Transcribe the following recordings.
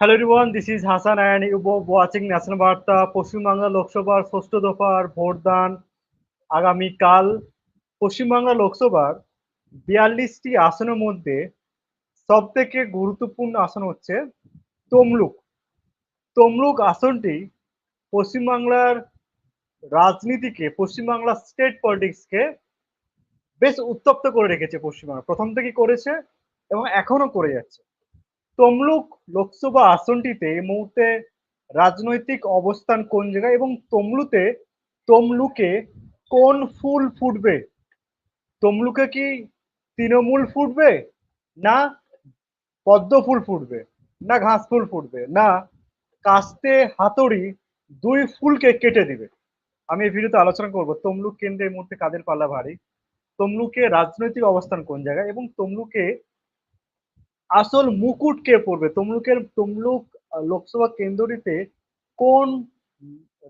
Everyone, this is Hassan and you are watching National Barta Paschimbangla লোকসভার ষষ্ঠ দফার ভোটদান আগামীকাল পশ্চিমবাংলা লোকসভার বিয়াল্লিশটি আসনের মধ্যে সব থেকে গুরুত্বপূর্ণ আসন হচ্ছে তমলুক। তমলুক আসনটি পশ্চিমবাংলার রাজনীতিকে পশ্চিমবাংলার স্টেট পলিটিক্সকে বেশ উত্তপ্ত করে রেখেছে পশ্চিমবাংলা প্রথম থেকে করেছে এবং এখনও করে যাচ্ছে। তমলুক লোকসভা আসনটিতে এই মুহূর্তে রাজনৈতিক অবস্থান কোন জায়গায় এবং তমলুতে, তমলুকে কোন ফুল ফুটবে? তমলুকে কি তৃণমূল ফুটবে না পদ্ম ফুল ফুটবে না ঘাস ফুল ফুটবে? না, কাস্তে হাতড়ি দুই ফুলকে কেটে দিবে। আমি এই ভিডিওতে আলোচনা করব তমলুক কেন্দ্রের মুহূর্তে কাদের পাল্লা ভারী তমলুকে রাজনৈতিক অবস্থান কোন জায়গায় এবং তমলুকে আসল মুকুট কে পড়বে তমলুকের, তমলুক লোকসভা কেন্দ্রটিতে কোন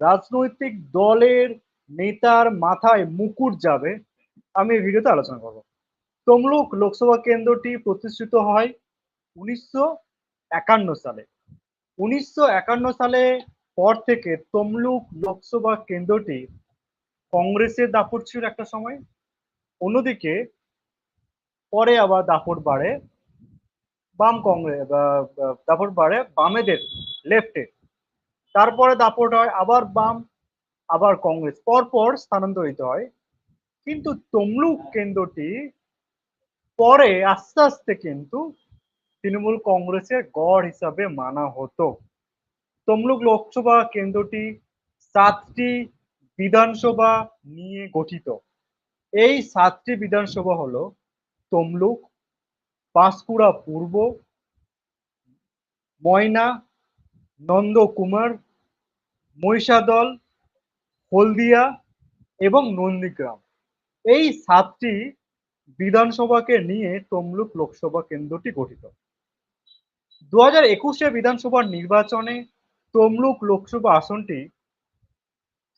রাজনৈতিক দলের নেতার মাথায় মুকুট যাবে? আমি এই ভিডিওতে আলোচনা করব। তমলুক লোকসভা কেন্দ্রটি প্রতিষ্ঠিত হয় উনিশশো একান্ন সালে। উনিশশো একান্ন সালে পর থেকে তমলুক লোকসভা কেন্দ্রটি কংগ্রেসের দাপট ছিল একটা সময়। অন্যদিকে পরে আবার দাপট বাড়ে। বাম কংগ্রেস দাপট বাড়ে বামেদের লেফটে তারপরে দাপট হয় আবার বাম, আবার কংগ্রেস। পরপর স্থানান্তরিত হয়। কিন্তু তমলুক কেন্দ্রটি পরে আস্তে আস্তে কিন্তু তৃণমূল কংগ্রেসের গড় হিসাবে মানা হতো। তমলুক লোকসভা কেন্দ্রটি সাতটি বিধানসভা নিয়ে গঠিত। এই সাতটি বিধানসভা হলো তমলুক পাঁশকুড়া পূর্ব, ময়না, নন্দকুমার, মহিষাদল, হলদিয়া এবং নন্দীগ্রাম। এই সাতটি বিধানসভাকে নিয়ে তমলুক লোকসভা কেন্দ্রটি গঠিত। দু হাজার একুশে বিধানসভার নির্বাচনে তমলুক লোকসভা আসনটি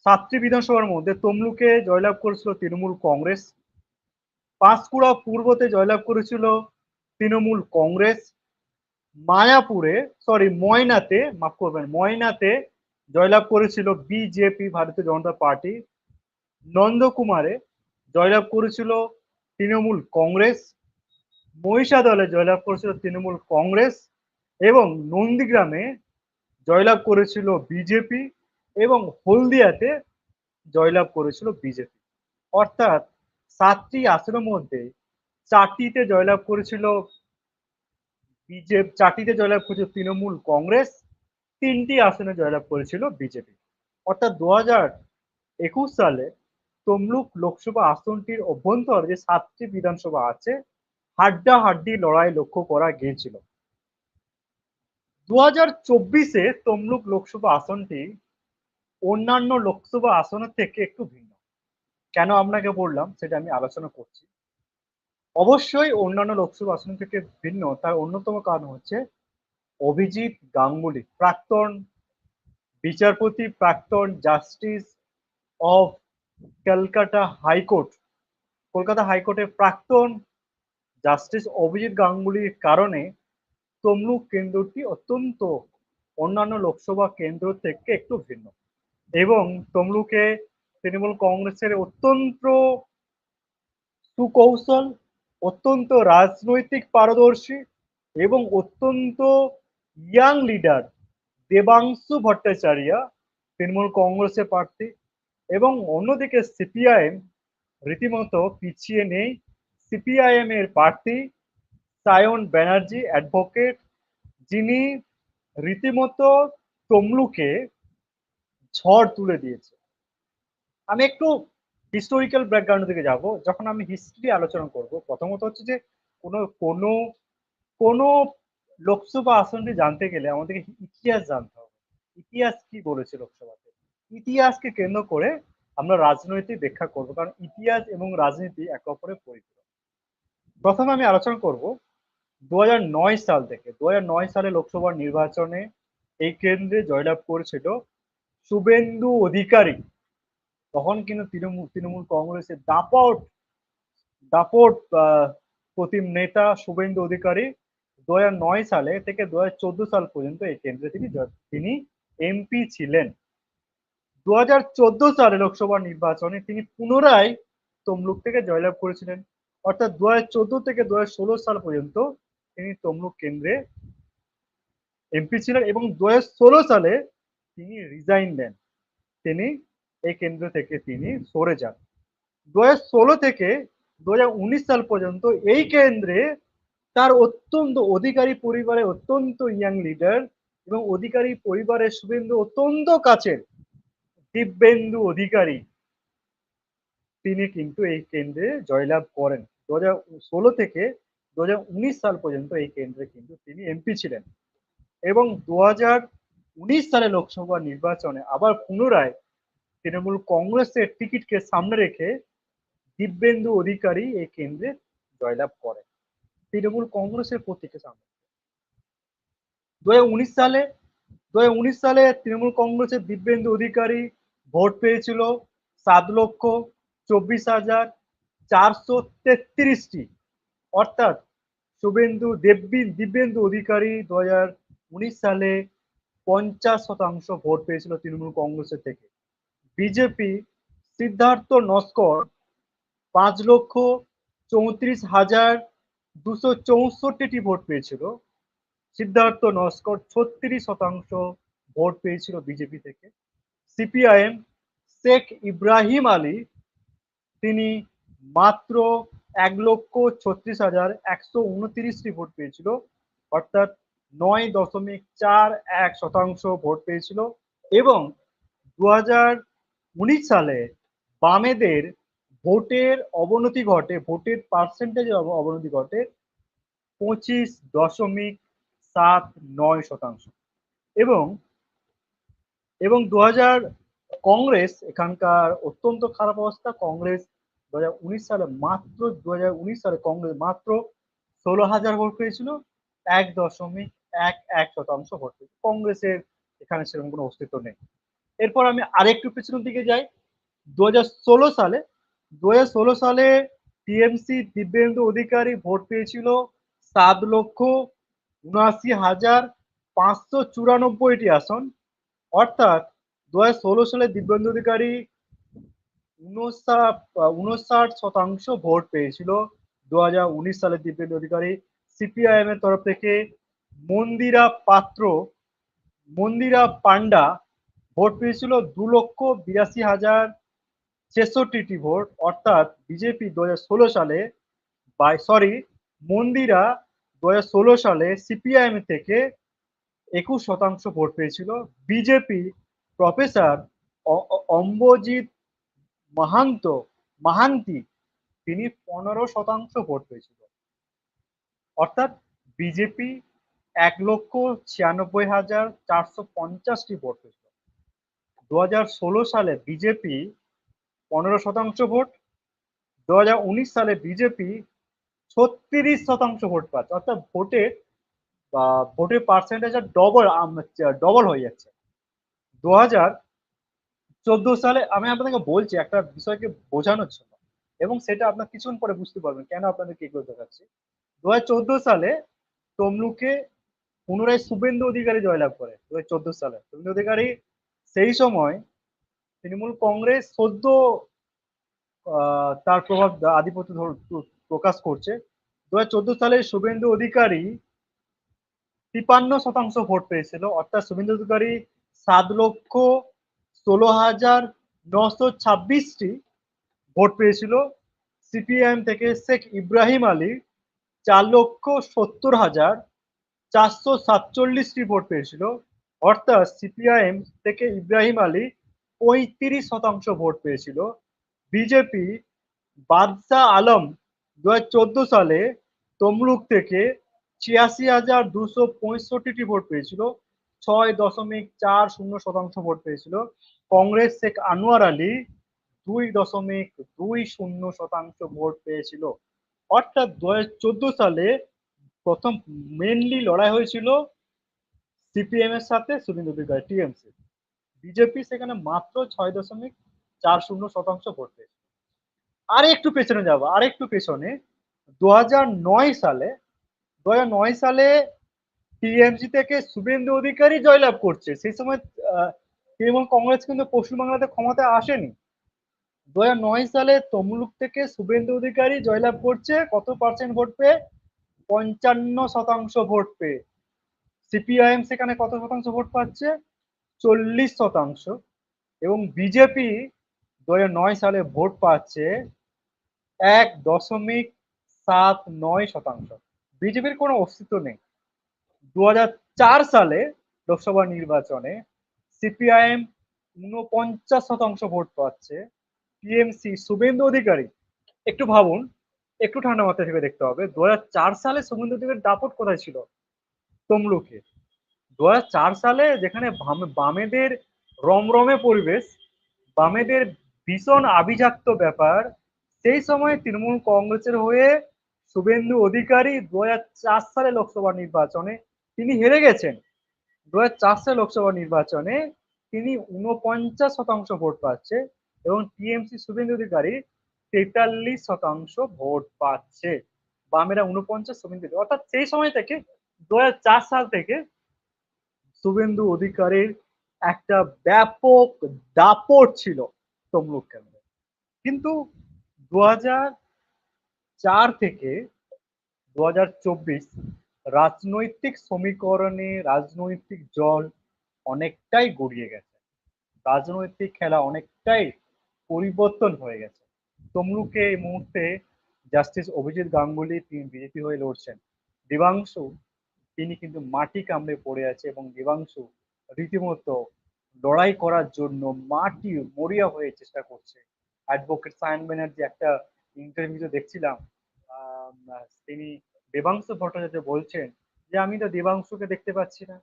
সাতটি বিধানসভার মধ্যে তমলুকে জয়লাভ করেছিল তৃণমূল কংগ্রেস পাঁশকুড়া পূর্বতে জয়লাভ করেছিল তৃণমূল কংগ্রেস, মায়াপুরে সরি ময়নাতে, মাফ করবেন, ময়নাতে জয়লাভ করেছিল বিজেপি, ভারতীয় জনতা পার্টি। নন্দকুমারে জয়লাভ করেছিল তৃণমূল কংগ্রেস। মহিষাদলে জয়লাভ করেছিল তৃণমূল কংগ্রেস এবং নন্দীগ্রামে জয়লাভ করেছিল বিজেপি এবং হলদিয়াতে জয়লাভ করেছিল বিজেপি। অর্থাৎ সাতটি আসনের মধ্যে চারটিতে জয়লাভ করেছিল বিজেপি চারটিতে জয়লাভ করেছিল তৃণমূল কংগ্রেস, তিনটি আসনে জয়লাভ করেছিল বিজেপি। অর্থাৎ দু হাজার একুশ সালে তমলুক লোকসভা আসনটির অভ্যন্তর যে সাতটি বিধানসভা আছে, হাড্ডাহাড্ডি লড়াই লক্ষ্য করা গিয়েছিল। দু হাজার চব্বিশে তমলুক লোকসভা আসনটি অন্যান্য লোকসভা আসনের থেকে একটু ভিন্ন। কেন আপনাকে বললাম সেটা আমি আলোচনা করছি? অবশ্যই অন্যান্য লোকসভা আসন থেকে ভিন্ন, তার অন্যতম কারণ হচ্ছে অভিজিৎ গাঙ্গুলি, প্রাক্তন বিচারপতি, প্রাক্তন justice of Calcutta high court, Kolkata হাইকোর্টের প্রাক্তন জাস্টিস অভিজিৎ গাঙ্গুলির কারণে তমলুক কেন্দ্রটি অত্যন্ত অন্যান্য লোকসভা কেন্দ্র থেকে একটু ভিন্ন। এবং তমলুকে তৃণমূল কংগ্রেসের অত্যন্ত সুকৌশল অত্যন্ত রাজনৈতিক পারদর্শী এবং অত্যন্ত ইয়াং লিডার দেবাংশু ভট্টাচার্য, তৃণমূল কংগ্রেসের প্রার্থী এবং অন্যদিকে সিপিআইএম রীতিমতো পিছিয়ে নেই। সিপিআইএম এর প্রার্থী সায়ন ব্যানার্জি অ্যাডভোকেট যিনি রীতিমতো তমলুকে ঝড় তুলে দিয়েছে। আমি একটু হিস্টোরিক্যাল ব্যাকগ্রাউন্ড থেকে যাব, যখন আমি হিস্ট্রি আলোচনা করব, প্রথমত হচ্ছে যে কোনো কোনো কোনো লোকসভা আসনটি জানতে গেলে আমাদেরকে ইতিহাস জানতে হবে। ইতিহাস কি বলেছে লোকসভাতে? ইতিহাসকে কেন্দ্র করে আমরা রাজনৈতিক ব্যাখ্যা করব, কারণ ইতিহাস এবং রাজনীতি একে অপরের পরিপূরক। প্রথমে আমি আলোচনা করব দু হাজার নয় সাল থেকে। দু হাজার নয় সালে লোকসভা নির্বাচনে এই কেন্দ্রে জয়লাভ করেছিল শুভেন্দু অধিকারী। তখন কিন্তু তৃণমূল তৃণমূল কংগ্রেসের দাপট দাপট প্রতিম নেতা শুভেন্দু অধিকারী দু নয় সালে থেকে দু চোদ্দ সাল পর্যন্ত এই কেন্দ্রে তিনি তিনি এমপি ছিলেন। দু হাজার চোদ্দ সালে লোকসভা নির্বাচনে তিনি পুনরায় তমলুক থেকে জয়লাভ করেছিলেন। অর্থাৎ দু হাজার চোদ্দ থেকে দু হাজার ষোলো সাল পর্যন্ত তিনি তমলুক কেন্দ্রে এমপি ছিলেন এবং দু হাজার ষোলো সালে তিনি রিজাইন দেন। তিনি এই কেন্দ্র থেকে তিনি সরে যান। দু ষোলো থেকে দু সাল পর্যন্ত এই কেন্দ্রে তার অত্যন্ত অধিকারী পরিবারের অত্যন্ত ইয়াং লিডার এবং অধিকারী পরিবারের শুভেন্দু অত্যন্ত কাছের দিব্যেন্দু অধিকারী তিনি কিন্তু এই কেন্দ্রে জয়লাভ করেন। দু ষোলো থেকে দু সাল পর্যন্ত এই কেন্দ্রে কিন্তু তিনি এমপি ছিলেন। এবং দু সালে লোকসভা নির্বাচনে আবার পুনরায় তৃণমূল কংগ্রেসের টিকিটকে সামনে রেখে দিব্যেন্দু অধিকারী এই কেন্দ্রে জয়লাভ করেন তৃণমূল কংগ্রেসের প্রতীকের সামনে। দু সালে দু সালে তৃণমূল কংগ্রেসের দিব্যেন্দু অধিকারী ভোট পেয়েছিল সাত লক্ষ চব্বিশ হাজার চারশো তেত্রিশটি। অর্থাৎ শুভেন্দু দেববি, দিব্যেন্দু অধিকারী দু সালে পঞ্চাশ শতাংশ ভোট পেয়েছিল তৃণমূল কংগ্রেসের থেকে। বিজেপি সিদ্ধার্থ নস্কর পাঁচ লক্ষ চৌত্রিশ হাজার দুশো চৌষট্টিটি ভোট পেয়েছিল। সিদ্ধার্থ নস্কর ছত্রিশ শতাংশ ভোট পেয়েছিল বিজেপি থেকে। সিপিআইএম শেখ ইব্রাহিম আলী, তিনি মাত্র এক লক্ষ ছত্রিশ হাজার একশো উনত্রিশটি ভোট পেয়েছিল, অর্থাৎ নয় দশমিক চার এক শতাংশ ভোট পেয়েছিল এবং দু হাজার উনিশ সালে বামেদের ভোটের অবনতি ঘটে, ভোটের পার্সেন্টেজের অবনতি ঘটে পঁচিশ দশমিক সাত নয় শতাংশ। এবং এবং দু হাজার কংগ্রেস এখানকার অত্যন্ত খারাপ অবস্থা। কংগ্রেস দু উনিশ সালে মাত্র দু উনিশ সালে কংগ্রেস মাত্র ষোলো হাজার ভোট পেয়েছিল, এক দশমিক এক এক শতাংশ ভোট কংগ্রেসের এখানে সেরকম কোনো অস্তিত্ব নেই। এরপর আমি আরেকটু পেছনের দিকে যাই। দু হাজার ষোলো সালে দু হাজার ষোলো সালে টিএমসি দিব্যেন্দু অধিকারী ভোট পেয়েছিল সাত লক্ষ উনআশি হাজার পাঁচশো চুরানব্বইটি আসন। অর্থাৎ দু হাজার ষোলো সালে দিব্যেন্দু অধিকারী উনষাট শতাংশ ভোট পেয়েছিল। দু হাজার উনিশ সালে দিব্যেন্দু অধিকারী সিপিআইএম এর তরফ থেকে মন্দিরা পাত্র, মন্দিরা পান্ডা ভোট পেয়েছিল দু লক্ষ বিরাশি হাজার ছেষট্টিটি ভোট, অর্থাৎ বিজেপি দু সালে বাই সরি মন্দিরা দু সালে সিপিআইএম থেকে একুশ শতাংশ ভোট পেয়েছিল। বিজেপি প্রফেসর অম্বজিৎ মাহান্ত, মাহান্তি, তিনি পনেরো শতাংশ ভোট পেয়েছিল। অর্থাৎ বিজেপি এক লক্ষ ছিয়ানব্বই হাজার চারশো পঞ্চাশটি ভোট পেয়েছিল। দু হাজার ষোলো সালে বিজেপি পনেরো শতাংশ ভোট, দু হাজার উনিশ সালে বিজেপি ছত্রিশ শতাংশ ভোট পাচ্ছে। অর্থাৎ ভোটের বা ভোটের পার্সেন্টেজ ডবল ডবল হয়ে যাচ্ছে। দু হাজার চোদ্দ সালে আমি আপনাকে বলছি, একটা বিষয়কে বোঝানোর জন্য, এবং সেটা আপনার কিছুক্ষণ পরে বুঝতে পারবেন কেন আপনাদেরকে এগুলো দেখাচ্ছি। দু হাজার চোদ্দ সালে তমলুকে পুনরায় শুভেন্দু অধিকারী জয়লাভ করে, দু হাজার চোদ্দ সালে। শুভেন্দু অধিকারী সেই সময় তৃণমূল কংগ্রেস সদ্য তার প্রভাব আধিপত্য প্রকাশ করছে। দু হাজার চোদ্দ সালে শুভেন্দু অধিকারী তিপান্ন শতাংশ ভোট পেয়েছিল। অর্থাৎ শুভেন্দু অধিকারী সাত লক্ষ ষোলো হাজার নশো ছাব্বিশটি ভোট পেয়েছিল। সিপিআইএম থেকে শেখ ইব্রাহিম আলী চার লক্ষ সত্তর হাজার চারশো সাতচল্লিশটি ভোট পেয়েছিল। অর্থাৎ সিপিআইএম থেকে ইব্রাহিম আলী পঁয়ত্রিশ শতাংশ ভোট পেয়েছিল। বিজেপি বাদশাহ আলম দু হাজার চোদ্দ সালে তমলুক থেকে ছিয়াশি হাজার দুশো পঁয়ষট্টিটি ভোট পেয়েছিল, ছয় দশমিক চার শূন্য শতাংশ ভোট পেয়েছিল। কংগ্রেস শেখ আনোয়ার আলী দুই দশমিক দুই শূন্য শতাংশ ভোট পেয়েছিল। অর্থাৎ দু হাজার চোদ্দ সালে প্রথম মেনলি লড়াই হয়েছিল সিপিএম এর সাথে শুভেন্দু অধিকারী টিএমসি বিজেপি সেখানে মাত্র ছয় দশমিক চার শূন্য শতাংশ ভোট। পেয়েছে আর একটু পেছনে। যাব আর একটু পেছনে দু সালে দু সালে টিএমসি থেকে শুভেন্দু অধিকারী জয়লাভ করছে। সেই সময় তৃণমূল কংগ্রেস কিন্তু পশ্চিমবাংলাতে ক্ষমতায় আসেনি। দু সালে তমলুক থেকে শুভেন্দু অধিকারী জয়লাভ করছে, কত পার্সেন্ট ভোট পেয়ে? পঞ্চান্ন শতাংশ ভোট পেয়ে। সিপিআইএম সেখানে কত শতাংশ ভোট পাচ্ছে? চল্লিশ শতাংশ। এবং বিজেপি দু নয় সালে ভোট পাচ্ছে এক দশমিক সাত নয় শতাংশ। বিজেপির কোনো অস্তিত্ব নেই। দু হাজার চার সালে লোকসভা নির্বাচনে সিপিআইএম উনপঞ্চাশ শতাংশ ভোট পাচ্ছে। টিএমসি শুভেন্দু অধিকারী, একটু ভাবুন, একটু ঠান্ডা মাথায় থেকে দেখতে হবে। দু হাজার চার সালে শুভেন্দু অধিকারী দাপট কোথায় ছিল? তমলুকে দু হাজার চার সালে যেখানে বাম- বামেদের রমরমে পরিবেশ, বামেদের ভীষণ আভিজাত্য ব্যাপার, সেই সময় তৃণমূল কংগ্রেসের হয়ে শুভেন্দু অধিকারী দু সালে লোকসভা নির্বাচনে তিনি হেরে গেছেন। দু হাজার চার সালে লোকসভা নির্বাচনে তিনি উনপঞ্চাশ শতাংশ ভোট পাচ্ছে এবং টিএমসি শুভেন্দু অধিকারী তেতাল্লিশ শতাংশ ভোট পাচ্ছে। বামেরা উনপঞ্চাশ শুভেন্দু অর্থাৎ সেই সময় থেকে দু হাজার চার সাল থেকে শুভেন্দু অধিকারীর একটা ব্যাপক দাপট ছিল তমলুক কেন্দ্রে। কিন্তু দু চার থেকে দু রাজনৈতিক সমীকরণে রাজনৈতিক জল অনেকটাই গড়িয়ে গেছে। রাজনৈতিক খেলা অনেকটাই পরিবর্তন হয়ে গেছে। তমলুকে এই মুহূর্তে জাস্টিস অভিজিৎ গাঙ্গুলি, তিনি বিজেপি হয়ে লড়ছেন। দেবাংশু তিনি কিন্তু মাটি কামড়ে পড়ে আছে এবং দেবাংশু রীতিমতো লড়াই করার জন্য মাটি মরিয়া হয়ে চেষ্টা করছে। অ্যাডভোকেট সায়ন ব্যানার্জি একটা ইন্টারভিউতে দেখছিলাম তিনি দেবাংশু ভট্টাচার্য বলছেন যে, আমি তো দেবাংশুকে দেখতে পাচ্ছি না।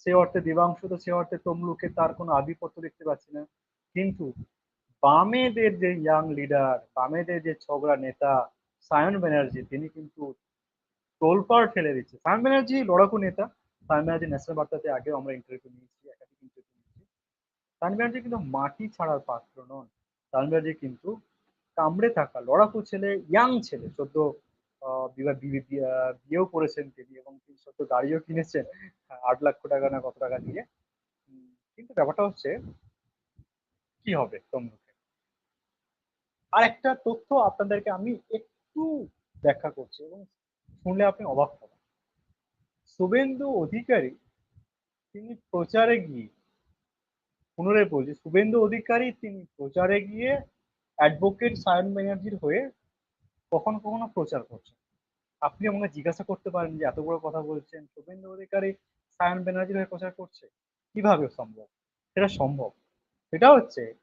সে অর্থে দেবাংশু তো সে অর্থে তমলুকে তার কোনো আধিপত্য দেখতে পাচ্ছি না। কিন্তু বামেদের যে ইয়াং লিডার বামেদের যে ছগড়া নেতা সায়ন ব্যানার্জি তিনি কিন্তু তোলপাড় ফেলে দিচ্ছে। সায়ন ব্যানার্জি লড়াকু নেতা। সায়ন ব্যানার্জি ন্যাশনাল বার্তাতে আগেও আমরা ইন্টারভিউ নিয়েছি, একাধিক ইন্টারভিউ নিয়েছি। সায়ন ব্যানার্জি কিন্তু মাটি ছাড়ার পাত্র নন। সায়ন ব্যানার্জি কিন্তু কামড়ে থাকা লড়াকু ছেলে ইয়াং ছেলে, সদ্য বিয়েও করেছেন তিনি এবং তিনি সদ্য গাড়িও কিনেছেন, আট লক্ষ টাকা না কত টাকা দিয়ে। কিন্তু ব্যাপারটা হচ্ছে, কি হবে তমলুকে? আর একটা তথ্য আপনাদেরকে আমি একটু ব্যাখ্যা করছি এবং শুনলে আপনি অবাক হবেন। শুভেন্দু অধিকারী তিনি প্রচারে গিয়ে পুনরায় বলছি, শুভেন্দু অধিকারী তিনি প্রচারে গিয়ে অ্যাডভোকেট সায়ন ব্যানার্জির হয়ে কখনো কখনো প্রচার করছেন। আপনি আমাকে জিজ্ঞাসা করতে পারেন যে এত বড় কথা বলছেন, শুভেন্দু অধিকারী সায়ন ব্যানার্জির হয়ে প্রচার করছে? কীভাবে সম্ভব? সেটা সম্ভব। সেটা হচ্ছে,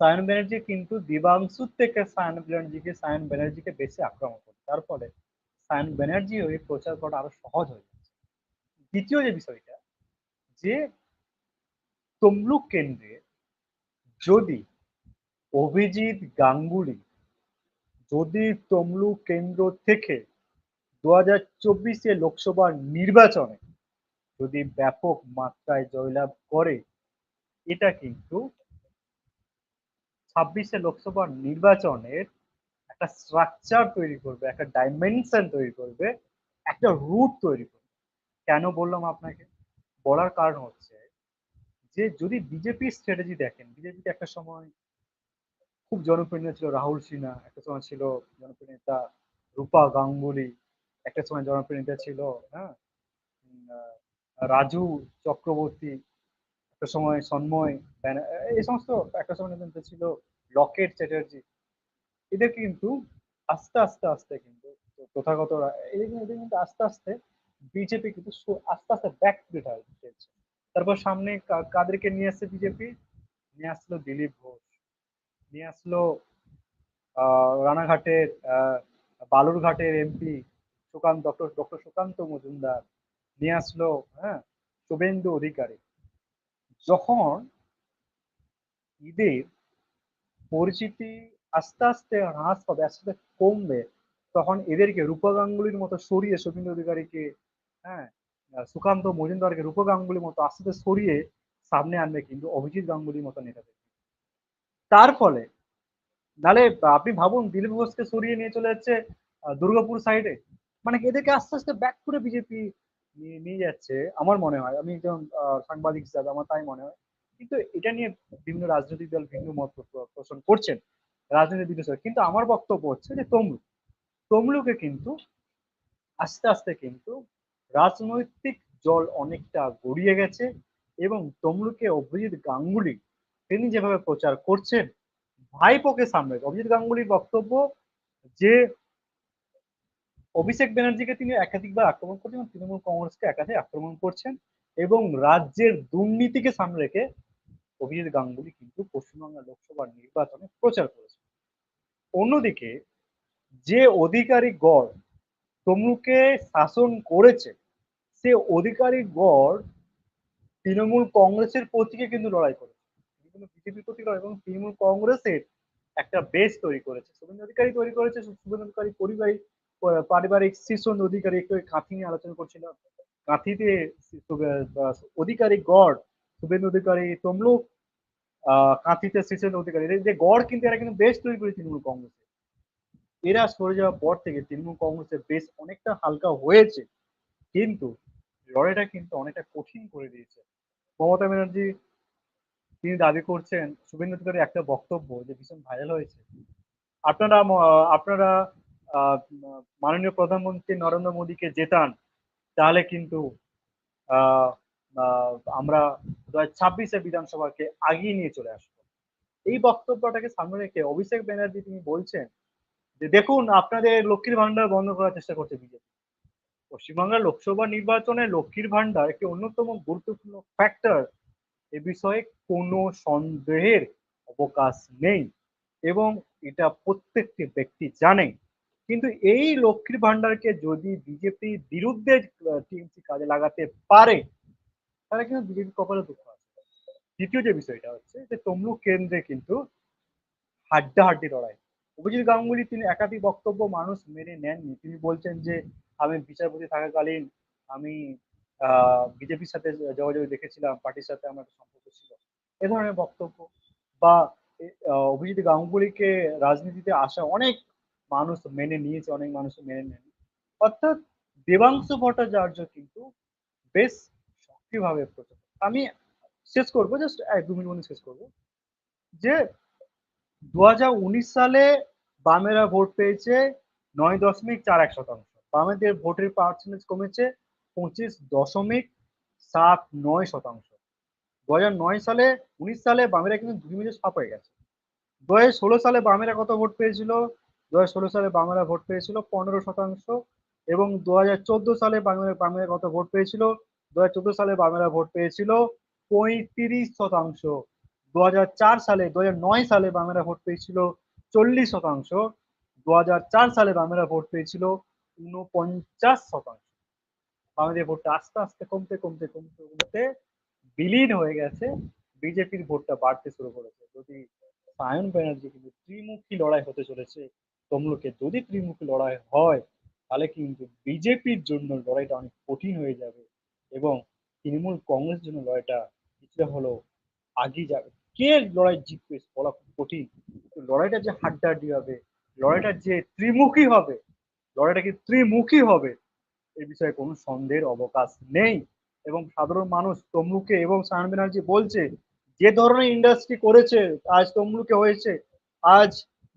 সায়ন ব্যানার্জি কিন্তু দেবাংশুর থেকে সায়ন ব্যানার্জিকে সায়ন ব্যানার্জিকে বেশি আক্রমণ করে তার ফলে সায়ন ব্যানার্জি হয়ে প্রচার করা আরও সহজ হয়ে যাচ্ছে। দ্বিতীয় যে বিষয়টা, যে তমলুক কেন্দ্রে যদি অভিজিৎ গাঙ্গুলি যদি তমলুক কেন্দ্র থেকে দু হাজার চব্বিশে লোকসভা নির্বাচনে যদি ব্যাপক মাত্রায় জয়লাভ করে, এটা কিন্তু ছাব্বিশে লোকসভা নির্বাচনের একটা স্ট্রাকচার তৈরি করবে, একটা ডাইমেনশন তৈরি করবে, একটা রুট তৈরি করবে। কেন বললাম আপনাকে? বলার কারণ হচ্ছে যে যদি বিজেপি স্ট্র্যাটেজি দেখেন বিজেপিতে একটা সময় খুব জনপ্রিয় নেতা ছিল রাহুল সিনহা, একটা সময় ছিল জনপ্রিয় নেতা রূপা গাঙ্গুলি, একটা সময় জনপ্রিয় নেতা ছিল হ্যাঁ? রাজু চক্রবর্তী, একটা সময় সন্ময় এই সমস্ত একটা সময় নেতা ছিল, লকেট চ্যাটার্জি এদের কিন্তু আস্তে আস্তে আস্তে কিন্তু প্রথাগত এদের কিন্তু আস্তে আস্তে বিজেপি কিন্তু আস্তে আস্তে ব্যাক চলছে তারপর সামনে কাদেরকে নিয়ে আসছে বিজেপি নিয়ে আসলো দিলীপ ঘোষ। নিয়ে আসলো রানাঘাটের বালুরঘাটের MP Sukanta, doctor doctor Sukanta Majumdar. নিয়ে আসলো হ্যাঁ শুভেন্দু অধিকারী। যখন ঈদের পরিচিতি আস্তে আস্তে হ্রাস পাবে আস্তে আস্তে কমবে, তখন এদেরকে রূপা গাঙ্গুলির মতো সরিয়ে শুভেন্দু অধিকারীকে হ্যাঁ সুকান্ত মজুমদারকে রূপা গাঙ্গুলির মতো আস্তে আস্তে সরিয়ে সামনে আনবে কিন্তু অভিজিৎ গাঙ্গুলির মতো নেতাদের তার ফলে নালে আপনি ভাবুন, দিলীপ ঘোষকে সরিয়ে নিয়ে চলে যাচ্ছে দুর্গাপুর সাইডে। মানে এদেরকে আস্তে আস্তে ব্যাক করে বিজেপি নিয়ে যাচ্ছে, আমার মনে হয়, আমি একজন সাংবাদিক হিসাবে, আমার তাই মনে হয়। কিন্তু এটা নিয়ে বিভিন্ন রাজনৈতিক দল, ভিন্ন মত পোষণ করছেন। রাজনীতির বিদেশে কিন্তু আমার বক্তব্য হচ্ছে যে তমলুক। তমলুকে কিন্তু আস্তে আস্তে কিন্তু রাজনৈতিক জল অনেকটা গড়িয়ে গেছে এবং তমলুকে অভিজিৎ গাঙ্গুলি তিনি যেভাবে প্রচার করছেন, ভাইপোকে সামনে। অভিজিৎ গাঙ্গুলির বক্তব্য যে অভিষেক ব্যানার্জিকে তিনি একাধিকবার আক্রমণ করছেন তৃণমূল কংগ্রেসকে একাধিক আক্রমণ করছেন এবং রাজ্যের দুর্নীতিকে সামনে রেখে অভিজিৎ গাঙ্গুলি কিন্তু পশ্চিমবাংলা লোকসভা নির্বাচনে প্রচার করেছেন। অন্যদিকে যে অধিকারী গড় তমলুকে শাসন করেছে, সে অধিকারী গড় তৃণমূল কংগ্রেসের প্রতীকে কিন্তু লড়াই করেছে। কিন্তু বিজেপির প্রতি লড়াই এবং তৃণমূল কংগ্রেসের একটা বেস তৈরি করেছে। শুভেন্দু অধিকারী তৈরি করেছে, শুভেন্দু অধিকারী পরিবারিক পারিবারিক শীর্ষণ অধিকারী একটু কাঁথি নিয়ে আলোচনা করছিলাম। কাঁথিতে অধিকারী গড়, শুভেন্দু অধিকারী তমলুক কাঁথিতে শীর্ষণ অধিকারী যে গড় কিন্তু এরা কিন্তু বেশ তৈরি করে তৃণমূল কংগ্রেসে। এরা সরে যাওয়ার পর থেকে তৃণমূল কংগ্রেসের বেশ অনেকটা হালকা হয়েছে। কিন্তু লড়াইটা কিন্তু অনেকটা কঠিন করে দিয়েছে। মমতা ব্যানার্জি, তিনি দাবি করছেন, শুভেন্দু অধিকারী একটা বক্তব্য যে ভীষণ ভাইরাল হয়েছে। আপনারা আপনারা মাননীয় প্রধানমন্ত্রী নরেন্দ্র মোদীকে জেতান, তাহলে কিন্তু আমরা দু হাজার ছাব্বিশে বিধানসভাকে আগিয়ে নিয়ে চলে আসব এই বক্তব্যটাকে সামনে রেখে অভিষেক ব্যানার্জি তিনি বলছেন যে, দেখুন, আপনাদের লক্ষ্মীর ভান্ডার বন্ধ করার চেষ্টা করছে বিজেপি। পশ্চিমবাংলার লোকসভা নির্বাচনে লক্ষ্মীর ভান্ডার একটি অন্যতম গুরুত্বপূর্ণ ফ্যাক্টর এ বিষয়ে কোনো সন্দেহের অবকাশ নেই এবং এটা প্রত্যেকটি ব্যক্তি জানে। কিন্তু এই লক্ষ্মীর ভান্ডারকে যদি বিজেপি বিরুদ্ধে টিএমসি কাজে লাগাতে পারে তাহলে কিন্তু বিজেপি কপালে দুঃখ আছে। দ্বিতীয় যে বিষয়টা হচ্ছে যে তমলুক কেন্দ্রে কিন্তু হাড্ডাহাড্ডি লড়াই। অভিজিৎ গাঙ্গুলি তিনি একাধিক বক্তব্য মানুষ মেনে নেননি। তিনি বলছেন যে, আমি বিচারপতি থাকাকালীন আমি বিজেপির সাথে যোগাযোগ দেখেছিলাম, পার্টির সাথে আমার সম্পর্ক ছিল। এ ধরনের বক্তব্য বা অভিজিৎ গাঙ্গুলিকে রাজনীতিতে আসা অনেক মানুষ মেনে নিয়েছে, অনেক মানুষ মেনে নেয়নি অর্থাৎ দেবাংশু ভট্টাচার্য কিন্তু বেশ প্রচার আমি শেষ করব জাস্ট এক দু মিনিট মধ্যে শেষ করব। যে দু হাজার উনিশ সালে বামেরা ভোট পেয়েছে নয় দশমিক চার এক শতাংশ। বামেদের ভোটের পার্সেন্টেজ কমেছে পঁচিশ দশমিক সাত নয় শতাংশ। দু নয় সালে, উনিশ সালে বামেরা কিন্তু দুই মিনিট সাপ হয়ে গেছে। দু ষোলো সালে বামেরা কত ভোট পেয়েছিল? দু ষোলো সালে বামেরা ভোট পেয়েছিল পনেরো শতাংশ এবং দু চোদ্দ সালে বামেরা বামেরা কত ভোট পেয়েছিল? দু সালে বামেরা ভোট পেয়েছিল পঁয়ত্রিশ শতাংশ। দু সালে দু সালে বামেরা ভোট পেয়েছিল চল্লিশ শতাংশ। দু সালে বামেরা ভোট পেয়েছিল উনপঞ্চাশ শতাংশ। বামেদের ভোটটা আস্তে আস্তে কমতে কমতে কমতে কমতে বিলীন হয়ে গেছে। বিজেপির ভোটটা বাড়তে শুরু করেছে। যদি সায়ন ব্যানার্জি কিন্তু ত্রিমুখী লড়াই হতে চলেছে, তমলুকে যদি ত্রিমুখী লড়াই হয়, তাহলে কিন্তু বিজেপির জন্য লড়াইটা অনেক কঠিন হয়ে যাবে। এবং তৃণমূল কংগ্রেস জন্য লড়াইটা কিছুটা হলো আগিয়ে যাবে। কে লড়াই জিতবে বলা খুব কঠিন। লড়াইটা যে হাড্ডাহাড্ডি হবে, লড়াইটা যে ত্রিমুখী হবে, লড়াইটা কি ত্রিমুখী হবে এই বিষয়ে কোনো সন্দেহের অবকাশ নেই। এবং সাধারণ মানুষ তমলুকে এবং সায়ন ব্যানার্জি বলছে, যে ধরনের ইন্ডাস্ট্রি করেছে, আজ তমলুকে হয়েছে, আজ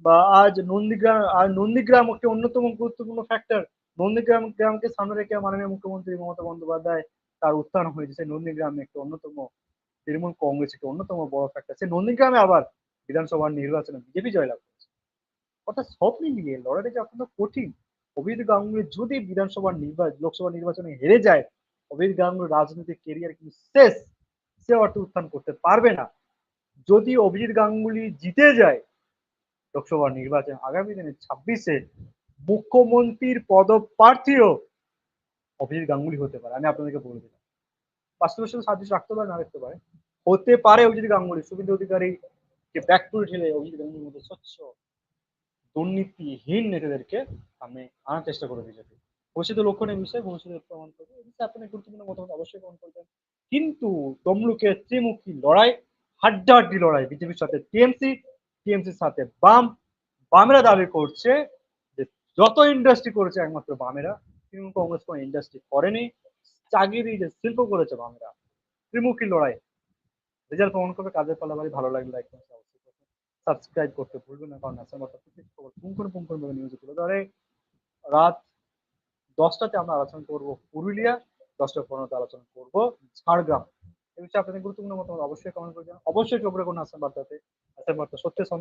বা আজ নন্দীগ্রাম, আর নন্দীগ্রাম একটি অন্যতম গুরুত্বপূর্ণ ফ্যাক্টর নন্দীগ্রাম, গ্রামকে সামনে রেখে মাননীয় মুখ্যমন্ত্রী মমতা বন্দ্যোপাধ্যায় তার উত্থান হয়েছে। নন্দীগ্রামে একটি অন্যতম তৃণমূল কংগ্রেস একটি অন্যতম বড় ফ্যাক্টর। সেই নন্দীগ্রামে আবার বিধানসভার নির্বাচনে বিজেপি জয়লাভ করেছে। অর্থাৎ সব মিলিয়ে লড়াইটা যে অত্যন্ত কঠিন অভিজিৎ গাঙ্গুলি যদি বিধানসভার নির্বাচন লোকসভা নির্বাচনে হেরে যায় অভিজিৎ গাঙ্গুলির রাজনৈতিক কেরিয়ার কিন্তু শেষ। সে অর্থ উত্থান করতে পারবে না। যদি অভিজিৎ গাঙ্গুলি জিতে যায় লোকসভা নির্বাচন আগামী দিনে ছাব্বিশে মুখ্যমন্ত্রীর পদপ্রার্থীও অভিজিৎ গাঙ্গুলি হতে পারে, আমি আপনাদেরকে বলে দিলাম। বাস্তবের সাথে সাদৃশ্য রাখতে পারে, না রাখতে পারে, হতে পারে অভিজিৎ গাঙ্গুলি শুভেন্দু অধিকারী যে ব্যাক করে ঠেলে অভিজিৎ গাঙ্গুলির মধ্যে স্বচ্ছ দুর্নীতিহীন নেতাদেরকে সামনে আনার চেষ্টা করে বিজেপি। ভবিষ্যতে লক্ষণের বিষয় ভবিষ্যতে প্রমাণ করবে। এই আপনার গুরুত্বপূর্ণ মতামত অবশ্যই প্রমাণ করবেন। কিন্তু তমলুকের ত্রিমুখী লড়াই, হাড্ডাহাড্ডি লড়াই বিজেপির সাথে টিএমসি, টিএমসির সাথে বাম, বামেরা দাবি করছে যে যত ইন্ডাস্ট্রি করেছে একমাত্র বামেরা তৃণমূল কংগ্রেস কোনো ইন্ডাস্ট্রি করেনি চাকরি যে শিল্প করেছে বাংলা ত্রিমুখী লড়াই। রেজাল্ট প্রমাণ করবে, কাজের পালাবাড়ি ভালো লাগলে একদম সাবস্ক্রাইব করতে ভুলবেন না, কারণ ন্যাশনাল বার্তা খবর পুঙ্খন পুঙ্খন ভাবে নিউজ তুলে ধরে। রাত দশটাতে আমরা আলোচনা করব পুরুলিয়া, দশটা পনেরোতে আলোচনা করব ঝাড়গ্রাম। এই বিষয়ে আপনাদের গুরুত্বপূর্ণ মতামত অবশ্যই কমেন্ট করে জানান। অবশ্যই চোখ রাখুন আসাম বার্তাতে। আসাম বার্তা সত্যি